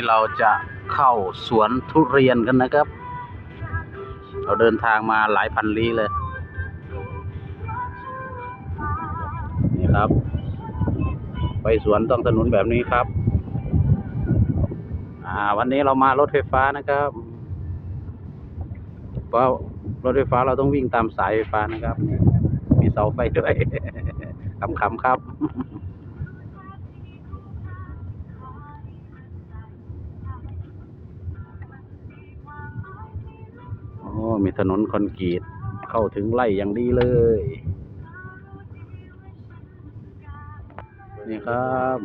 นี่เราจะเข้าสวนทุเรียนกันนะครับ เราเดินทางมาหลายพันลี้เลย นี่ครับ ไปสวนต้องถนนแบบนี้ครับ อ่า วันนี้เรามารถไฟฟ้านะครับ เพราะรถไฟฟ้าเราต้องวิ่งตามสายไฟฟ้านะครับ มีเสาไฟด้วยขำๆครับ มีถนนคอนกรีตเข้าถึงไร่อย่างดีเลย นี่ครับ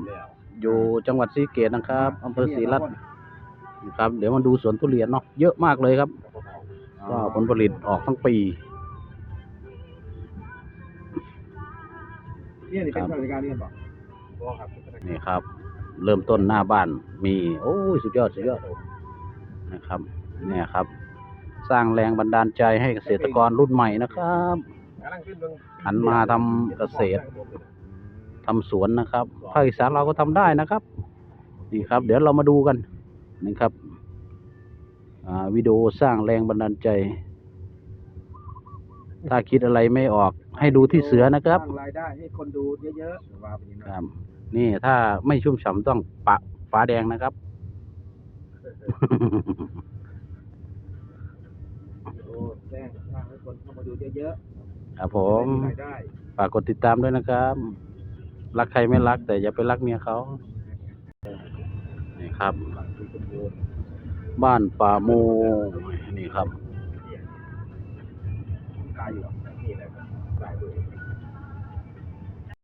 อยู่จังหวัดศรีเกตนะครับอำเภอศรีรัตน์ครับ เดี๋ยวมาดูสวนทุเรียนเนาะเยอะมากเลยครับก็ผลผลิตออกทั้งปีเนี่ยนี่เป็นข้าราชการนี่กันป่ะบ่ครับนี่ครับ เริ่มต้นหน้าบ้านมี โอ้ยสุดยอดสุดยอดนะครับ เนี่ยครับ สร้างแรงบันดาลใจให้เกษตรกรรุ่นใหม่นะครับหันมาทำเกษตรทำสวนนะครับภาคอีสานเราก็ทำได้นะครับนี่ครับ เดี๋ยวเรามาดูกันนะครับวิดีโอสร้างแรงบันดาลใจ ถ้าคิดอะไรไม่ออกให้ดูที่เสือนะครับรายได้ให้คนดูเยอะๆครับนี่ถ้าไม่ชุ่มฉ่ำต้องปะฟ้าแดงนะครับ โอ้แจ้งสร้างให้คนเข้ามาดูเยอะครับผๆมรายได้ฝากกดติดตามด้วยนะครับ รักใครไม่รัก แต่อย่าไปรักเมียเขา นี่ครับบ้านป่าโมงนี่ครับ กายอยู่หรอ